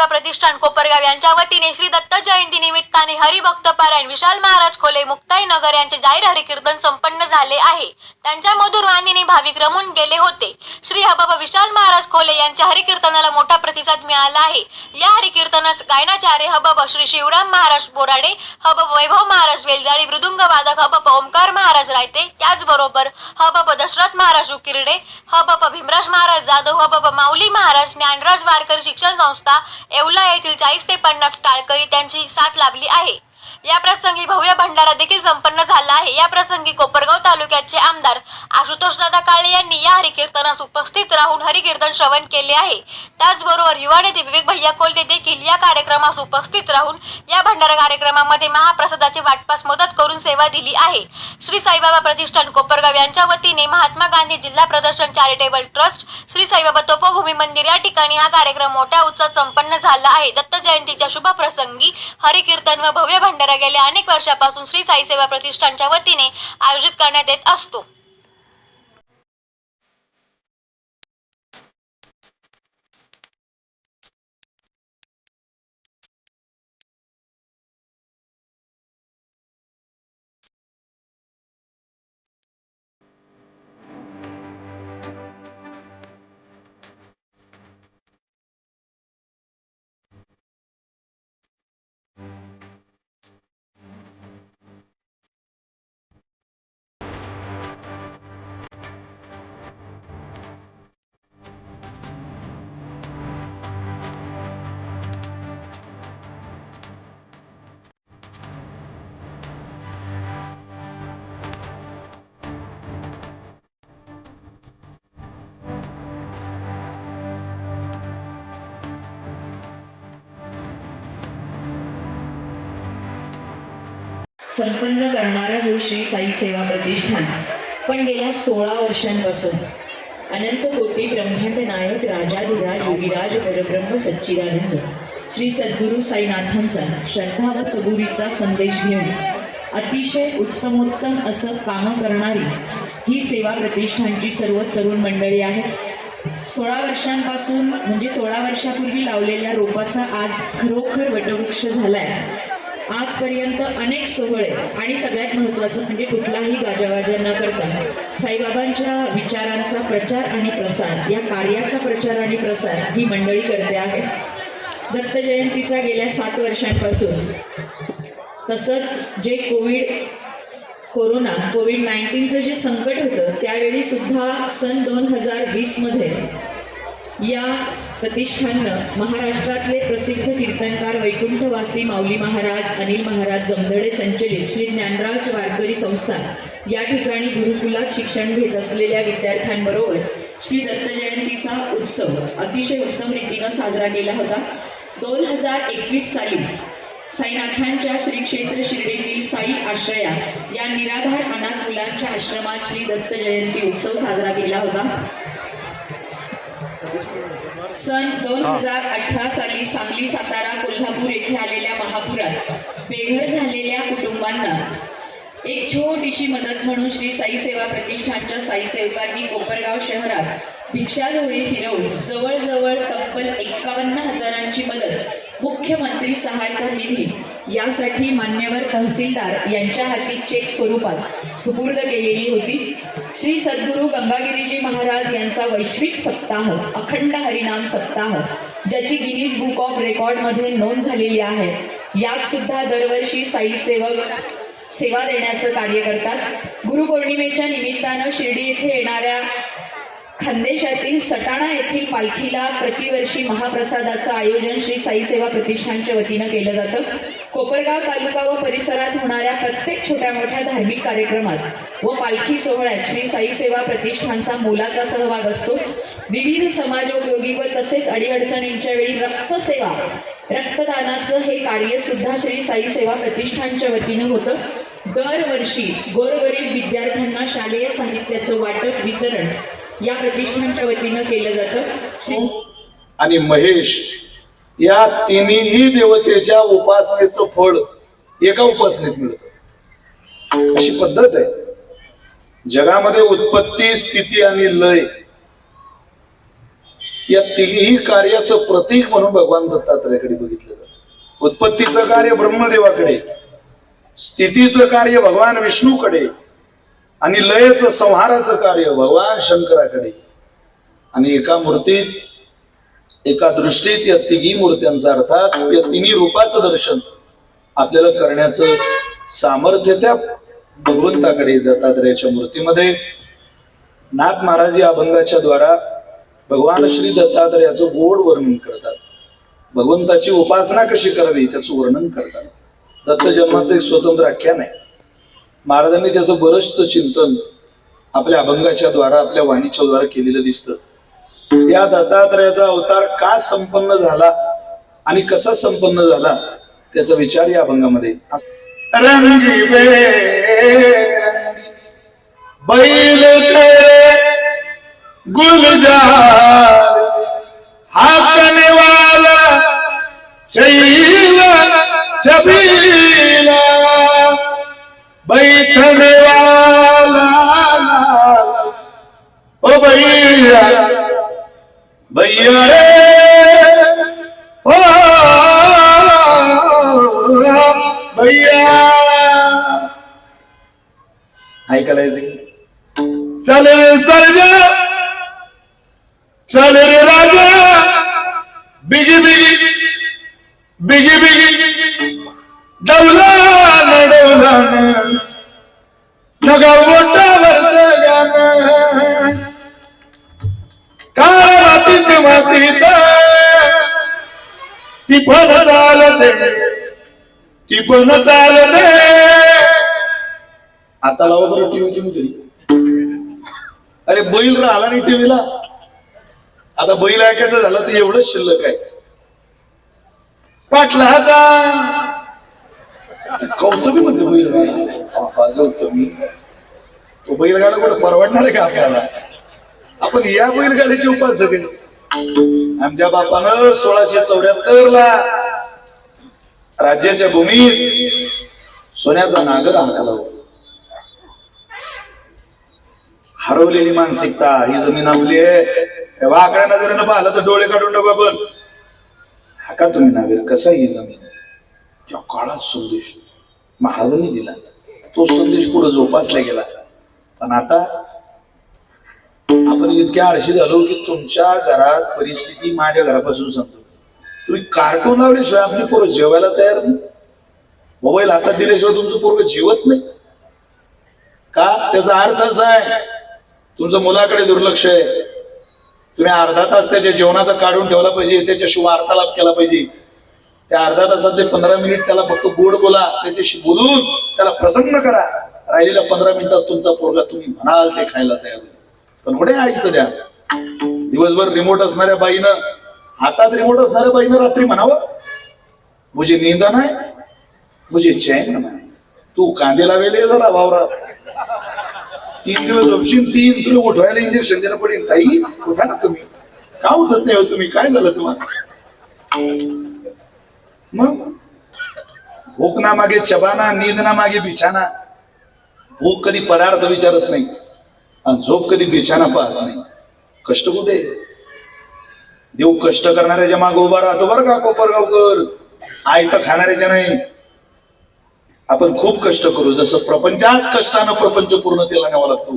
सेवा प्रतिष्ठान कोपरगाव यांच्या वतीने श्री दत्त जयंती निमित्ताने हरिभक्त पारायण विशाल महाराज खोले मुक्ताई नगर यांचे जाहीर हरिकीर्तन संपन्न झाले आहे. त्यांच्या मधुर वाणीने भाविक रमून गेले होते. श्री हबाबा विशाल महाराज खोले यांच्या हरिकीर्तनाला मोठा प्रतिसाद मिळाला आहे. या हरिकीर्तनास गायनाचार्य हबाबा श्री शिवराम महाराज बोराडे हबाब वैभव महाराज वेलजाळी मृदुंग वादक हबाब ओमकार महाराज रायते त्याचबरोबर हबाब दशरथ महाराज उकिरडे हबाब भीमराज महाराज जाधव हबाब माऊली महाराज ज्ञानराज वारकर शिक्षण संस्था येवला येथील चाळीस ते पन्नास टाळकरी त्यांची साथ लाभली आहे. या प्रसंगी भव्य भंडारा देखील संपन्न झाला आहे. या प्रसंगी कोपरगाव तालुक्याचे आमदार आशुतोष दादा काळे यांनी या हरिकीर्तनास उपस्थित राहून हरिकीर्तन श्रवण केले आहे. त्याचबरोबर युवा नेते विवेक भैया कोल्हे देखील या कार्यक्रमास उपस्थित राहून या भंडारा कार्यक्रमामध्ये महाप्रसादाचे वाटपास मदत करून सेवा दिली आहे. श्री साईबाबा प्रतिष्ठान कोपरगाव यांच्या वतीने महात्मा गांधी जिल्हा प्रदर्शन चॅरिटेबल ट्रस्ट श्री साईबाबा तपोभूमी मंदिर या ठिकाणी हा कार्यक्रम मोठ्या उत्साहात संपन्न झाला आहे. दत्त जयंतीच्या शुभ प्रसंगी हरिकीर्तन व भव्य भंडारा गेल्या अनेक वर्षापासून श्री साई सेवा प्रतिष्ठानच्या वतीने आयोजित करण्यात येत असतो. संपन्न करणारा हे श्री साई सेवा प्रतिष्ठान. पण गेल्या सोळा वर्षांपासून अनंत कोटी ब्रह्मांड नायक राजाधिराज योगीराज परब्रह्म सच्चिदानंद श्री सद्गुरू साईनाथांचा श्रद्धा व सबुरीचा संदेश घेऊन अतिशय उत्तमोत्तम असं कामं करणारी ही सेवा प्रतिष्ठानची सर्व तरुण मंडळी आहेत. सोळा वर्षांपासून म्हणजे सोळा वर्षापूर्वी लावलेल्या रोपाचा आज खरोखर वटवृक्ष झाला आहे आजपर्यंत अनेक सोहळे आणि सगळ्यात महत्त्वाचं म्हणजे कुठलाही गाजावाजा न करता साईबाबांच्या विचारांचा प्रचार आणि प्रसार या कार्याचा प्रचार आणि प्रसार ही मंडळी करते आहे. दत्त जयंतीचा गेल्या सात वर्षांपासून तसंच जे कोविड कोरोना कोविड नाईन्टीनचं जे संकट होतं त्यावेळी सुद्धा सन दोन हजार वीसमध्ये या प्रतिष्ठाननं महाराष्ट्रातले प्रसिद्ध कीर्तनकार वैकुंठवासी माऊली महाराज अनिल महाराज जमधडे संचलित श्री ज्ञानराज वारकरी संस्था या ठिकाणी गुरुकुलात शिक्षण घेत असलेल्या विद्यार्थ्यांबरोबर श्री दत्तजयंतीचा उत्सव अतिशय उत्तम रीतीनं साजरा केला होता. दोन हजार एकवीस साली साईनाथांच्या श्री क्षेत्र शिर्डीतील साई आश्रया या निराधार अनाथ मुलांच्या आश्रमात श्री दत्त जयंती उत्सव साजरा केला होता. सन दोन हजार अठरा साली सांगली सातारा कोल्हापूर येथे आलेल्या महापुरात बेघर झालेल्या कुटुंबांना एक छोटीशी मदत म्हणून श्री साई सेवा प्रतिष्ठानच्या साईसेवकांनी कोपरगाव शहरात भिक्षाझोळी फिरवून जवळजवळ तब्बल एक्कावन्न हजारांची मदत मुख्यमंत्री सहायता निधी यासाठी मान्यवर तहसीलदार यांच्या हाती चेक स्वरूपात सुपूर्द केलेली होती. श्री सद्गुरू गंगागिरीजी महाराज यांचा वैश्विक सप्ताह अखंड हरिनाम सप्ताह ज्याची गिनीज बुक ऑफ रेकॉर्डमध्ये नोंद झालेली आहे. यात सुद्धा दरवर्षी साई सेवक सेवा देण्याचं कार्य करतात. गुरुपौर्णिमेच्या निमित्तानं शिर्डी येथे येणाऱ्या खानदेशातील सटाणा येथील पालखीला प्रतिवर्षी महाप्रसादाचं आयोजन श्री साई सेवा प्रतिष्ठानच्या वतीनं केलं जातं. कोपरगाव तालुका व परिसरात होणाऱ्या प्रत्येक छोट्या मोठ्या धार्मिक कार्यक्रमात व पालखी सोहळ्यात श्री साई सेवा प्रतिष्ठानचा मोलाचा सहभाग असतो. विविध समाजोपयोगी व तसेच अडीअडचणींच्या वेळी रक्तसेवा रक्तदानाचं हे कार्य सुद्धा श्री साई सेवा प्रतिष्ठानच्या वतीनं होतं. दरवर्षी गोरगरीब विद्यार्थ्यांना शालेय साहित्याचं वाटप वितरण या प्रतिष्ठानच्या वतीनं केलं जातं. हो. आणि महेश या तिन्ही देवतेच्या उपासनेचं फळ एका उपासनेत मिळत. अशी पद्धत आहे. जगामध्ये उत्पत्ती स्थिती आणि लय या तिघी कार्याचं प्रतीक म्हणून भगवान दत्तात्रयाकडे बघितलं जात. उत्पत्तीचं कार्य ब्रह्मदेवाकडे स्थितीचं कार्य भगवान विष्णूकडे आणि लयचं संहाराचं कार्य भगवान शंकराकडे. आणि एका मूर्तीत एका दृष्टीत या तिघी मूर्त्यांचा अर्थात या तिन्ही रूपाचं दर्शन आपल्याला करण्याचं सामर्थ्य त्या भगवंताकडे दत्तात्रयाच्या मूर्तीमध्ये. नाथ महाराज या अभंगाच्या द्वारा भगवान श्री दत्तात्रयाचं गोड वर्णन करतात. भगवंताची उपासना कशी करावी त्याचं वर्णन करतात. दत्त जन्माचं एक स्वतंत्र आख्यान आहे. महाराजांनी त्याचं बरंचसं चिंतन आपल्या अभंगाच्या द्वारा आपल्या वाणीच्या द्वारा केलेलं दिसतं. या दत्तात्रयाचा अवतार का संपन्न झाला आणि कसा संपन्न झाला त्याचा विचार या अभंगामध्ये. रंगी बेरंगी बैल गुलजार. हाकने वाला चैला चबीला बिगी बिगी. डवला न डवला नगा मोठावरचं गाणं काळ मातीत मातीत. ती पण चालते. ती पण चालते. आता लावा बरं टीव्ही तुम्ही तरी अरे बैल राहिला नाही टीव्हीला आता बैल ऐकायचं झालं तर एवढंच शिल्लक आहे. पाटलाचा गौतमी म्हणते बैल. गौतमी. तो बैलगाडा कुठं परवडणार आहे का आपल्याला? आपण या बैलगाड्याचे उपासक आहे आमच्या बापानं सोळाशे चौऱ्याहत्तर ला राज्याच्या भूमीत सोन्याचा नागर हाकला हरवलेली मानसिकता ही जमीन आपली आहे. तेव्हा आकड्या नजरेनं पाहिलं तर डोळे काढून टाकू आपण. हा का तुम्ही नावेल कसा ही जमीन? त्या काळात संदेश. महाराजांनी दिला. तो संदेश पुढे जोपासला गेला. पण आता आपण इतक्या आळशी झालो की तुमच्या घरात परिस्थिती माझ्या घरापासून सांगतो तुम्ही कार्टून लावल्याशिवाय आपली पोरं जेवायला तयार नाही. मोबाईल हातात दिल्याशिवाय तुमचं पोरग जेवत नाही. का? त्याचा अर्थ असा आहे तुमचं मुलाकडे दुर्लक्ष आहे. तुम्ही अर्धा तास त्याच्या जेवणाचा काढून ठेवला पाहिजे त्याच्याशी वार्तालाप केला पाहिजे. त्या अर्धा तासात पंधरा मिनिट त्याला फक्त गोड बोला त्याच्याशी बोलून त्याला प्रसन्न करा. राहिलेल्या पंधरा मिनिटात तुमचा पोरगा तुम्ही म्हणाल ते खायला तयार पण कुठे ऐकचं द्या दिवसभर रिमोट असणाऱ्या बाईनं हातात रिमोट असणाऱ्या बाईनं रात्री म्हणावं? मुझे नींद नाही मुझे चैन नाही. तू कांदे लावेले जरा वावरात. तीन दिवस झोपशील तीन तुला उठवायला इंजेक्शन देणं पडेल. ताई उठा ना तुम्ही. का उठत नाही हो तुम्ही? काय झालं तुम्हाला? मग? भूक ना मागे चबाना नींद ना मागे बिछाना. भूक कधी पदार्थ विचारत नाही आणि झोप कधी बिछाना पाहत नाही. कष्ट कुठे? देव कष्ट करणाऱ्याच्या मागे उभा राहतो बरं का कोपरगावकर. आयत खाणाऱ्याच्या नाही. आपण खूप कष्ट करू. जसं प्रपंचात कष्टानं प्रपंच पूर्णतेला न्यावा लागतो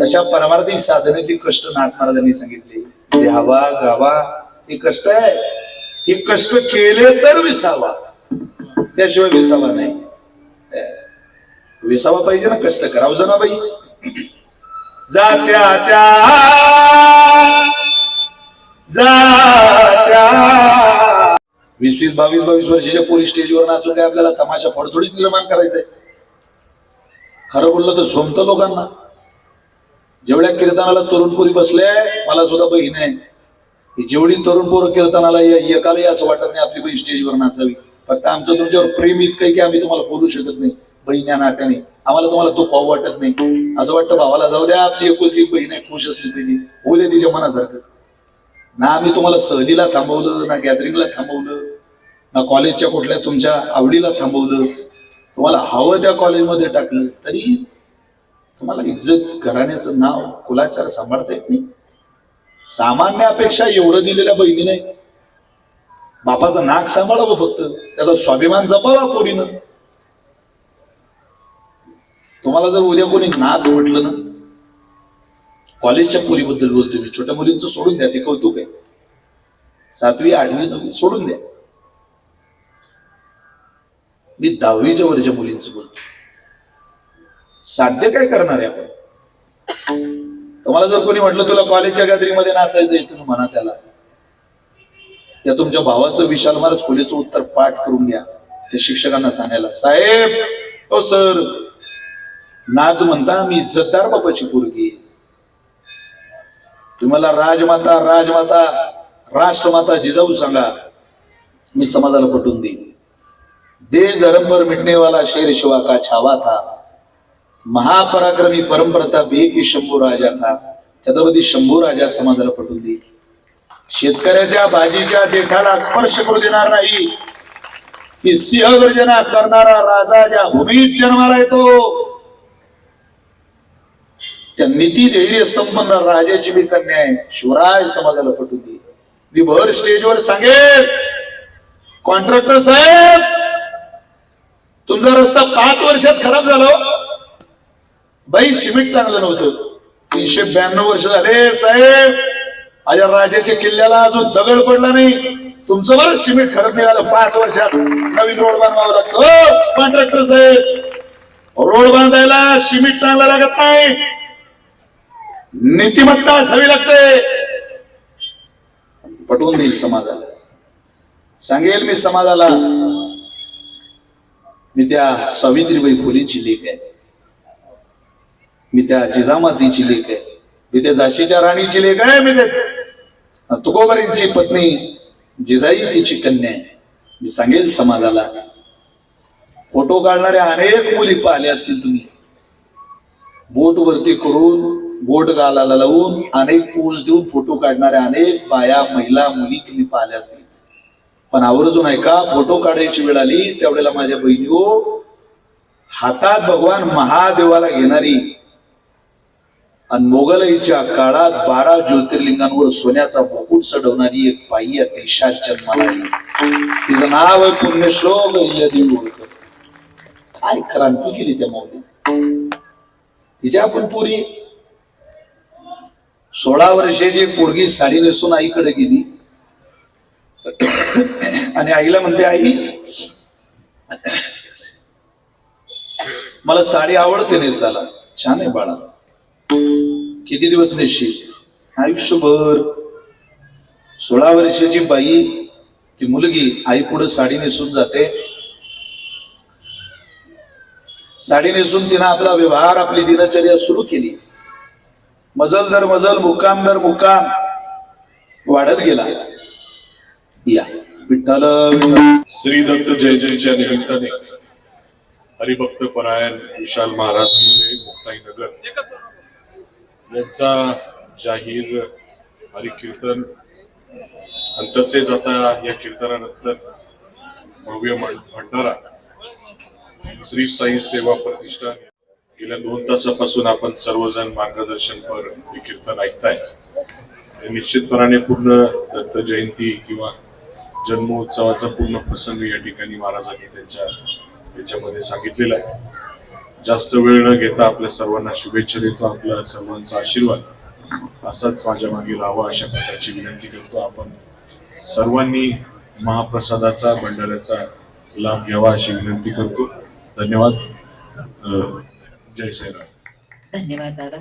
तशा परमार्थी साधनेचे कष्ट नाथ महाराजांनी सांगितले. द्यावा गावा हे कष्ट आहे. हे कष्ट केले तर विसावा. त्याशिवाय विसावा नाही. विसावा पाहिजे ना कष्ट करावं हो जना बाई जात्याच्या जा वीस वीस बावीस बावीस वर्षाच्या पोलीस स्टेजवर नाचून काय आपल्याला तमाशा फडथोडीच निर्माण करायचंय. खरं बोललं तर झोमतं लोकांना. जेवढ्या कीर्तनाला तरुण पोरी बसल्या मला सुद्धा बहीण आहे. जेवढी तरुण पोरं कीर्तनाला एकालाही असं वाटत नाही आपली बहीण स्टेजवर नाचावी फक्त आमचं तुमच्यावर प्रेम इतकं आहे की आम्ही तुम्हाला बोलू शकत नाही. बहीण या नात्याने आम्हाला तुम्हाला तो खाऊ वाटत नाही. असं वाटतं भावाला जाऊ द्या आपली एकुलती बहीण आहे खुश असली पाहिजे. होऊ द्या तिच्या मनासारखं. ना आम्ही तुम्हाला सहलीला थांबवलं ना गॅदरिंगला थांबवलं. ना कॉलेजच्या कुठल्या तुमच्या आवडीला थांबवलं तुम्हाला हवं त्या कॉलेजमध्ये टाकलं तरी तुम्हाला इज्जत घराण्याचं नाव कुलाचार सांभाळता येत नाही. सामान्य अपेक्षा एवढं दिलेल्या बहिणीने बापाचं नाक सांभाळावं फक्त त्याचा स्वाभिमान जपावा पोरीनं. तुम्हाला जर उद्या कोणी ना म्हटलं ना कॉलेजच्या पोरीबद्दल बोलतो मी छोट्या मुलींचं सोडून द्या ते कौतुक आहे. सातवी आठवी नववी सोडून द्या. मी दहावीच्या वरच्या मुलींचं बोलतो साध्य काय करणार आहे आपण? तुम्हाला जर कोणी म्हटलं तुला कॉलेजच्या गॅदरिंगमध्ये नाचायचं आहे तुम्ही म्हणा त्याला. या तुमच्या भावाचं विशाल महाराज खोलीचं उत्तर पाठ करून घ्या ते शिक्षकांना सांगायला. साहेब हो सर. नाच म्हणता मी इज्जतदार बापाची पोरगी तुम्हाला राजमाता राजमाता राष्ट्रमाता जिजाऊ सांगा. मी समाजाला पटवून देईन. देश धर्म पर मिटने वाला शेर शिवा का छावा था। महापराक्रमी परमप्रताप एक ही शंभू राजा था। छत्रपती शंभू राजा समाजाला पटून दे शेतकऱ्याच्या भाजीच्या देठाला स्पर्श करू देणार नाही। की सिंहगर्जना करणारा राजा ज्या भूमीत जन्माला येतो त्या नीती धैर्य संपन्न राजाची मी कन्या आहे। शिवराय समाजाला पटून दे मी भर स्टेजवर सांगेल कॉन्ट्रॅक्टर साहेब! तुमचा रस्ता पाच वर्षात खराब झाला हो. बाई सिमेंट चांगलं नव्हतं. तीनशे ब्याण्णव वर्ष झाले साहेब. माझ्या राजाच्या किल्ल्याला अजून दगड पडला नाही. तुमचं बरं सिमेंट खराब निघालं पाच वर्षात. नवीन रोड बांधावा लागतो. हो, कॉन्ट्रॅक्टर साहेब. रोड बांधायला सिमेंट चांगला लागत नाही. नीतिमत्ता हवी लागते. पटवून देईल समाजाला. सांगेल मी समाजाला मी त्या सावित्रीबाई फुलेची लेख आहे. मी त्या जिजामातीची लेख आहे. मी त्या झाशीच्या राणीची लेख आहे मी त्या तुकोबारींची पत्नी जिजाई तिची कन्या आहे. मी सांगेल समाजाला फोटो काढणाऱ्या अनेक मुली पाहिले असतील तुम्ही. बोट वरती करून बोट गालाला लावून अनेक पोज देऊन फोटो काढणाऱ्या अनेक बाया महिला मुली तुम्ही पाहिल्या असतील. पण आवर्जून ऐका फोटो काढायची वेळ आली त्यावेळेला माझ्या बहिणी हो हातात भगवान महादेवाला घेणारी आणि मोगलाईच्या काळात बारा ज्योतिर्लिंगांवर सोन्याचा मुकुट चढवणारी एक बाई या देशात जन्माला तिचं नाव आहे पुण्यश्लोक अहिल्यादेवी होळकर. काय क्रांती केली त्या मौली तिच्या आपण पुरी. सोळा वर्षाची पोरगी साडी नेसून आईकडे गेली. आणि आईला म्हणते आई मला साडी आवडते नेसायला. छान आहे बाळा. किती दिवस नेसशील आयुष्यभर. सोळा वर्षाची बाई ती मुलगी आई पुढे साडी नेसून जाते. साडी नेसून तिनं आपला व्यवहार आपली दिनचर्या सुरू केली. मजल दर मजल मुकाम दर मुकाम वाढत गेला. या. विठ्ठल श्री दत्त जयंतीच्या निमित्ताने हरिभक्त परायण विशाल महाराज मुक्ताई मुक्ताईनगर. यांचा जाहीर हरिकीर्तन आणि तसेच आता या कीर्तनानंतर भव्य भंडारा श्री साई सेवा प्रतिष्ठान गेल्या दोन तासापासून आपण सर्वजण मार्गदर्शनपर हे कीर्तन ऐकताय. निश्चितपणाने पूर्ण दत्त जयंती किंवा जन्मोत्सवाचा पूर्ण प्रसंग या ठिकाणी महाराजांनी त्यांच्या याच्यामध्ये सांगितलेला आहे. जास्त वेळ न घेता आपल्या सर्वांना शुभेच्छा देतो आपल्या सर्वांचा आशीर्वाद. असाच माझ्या मागे राहावा अशा प्रकारची विनंती करतो. आपण सर्वांनी महाप्रसादाचा भंडाऱ्याचा लाभ घ्यावा अशी विनंती करतो. धन्यवाद. जय साईराम. धन्यवाद दादा.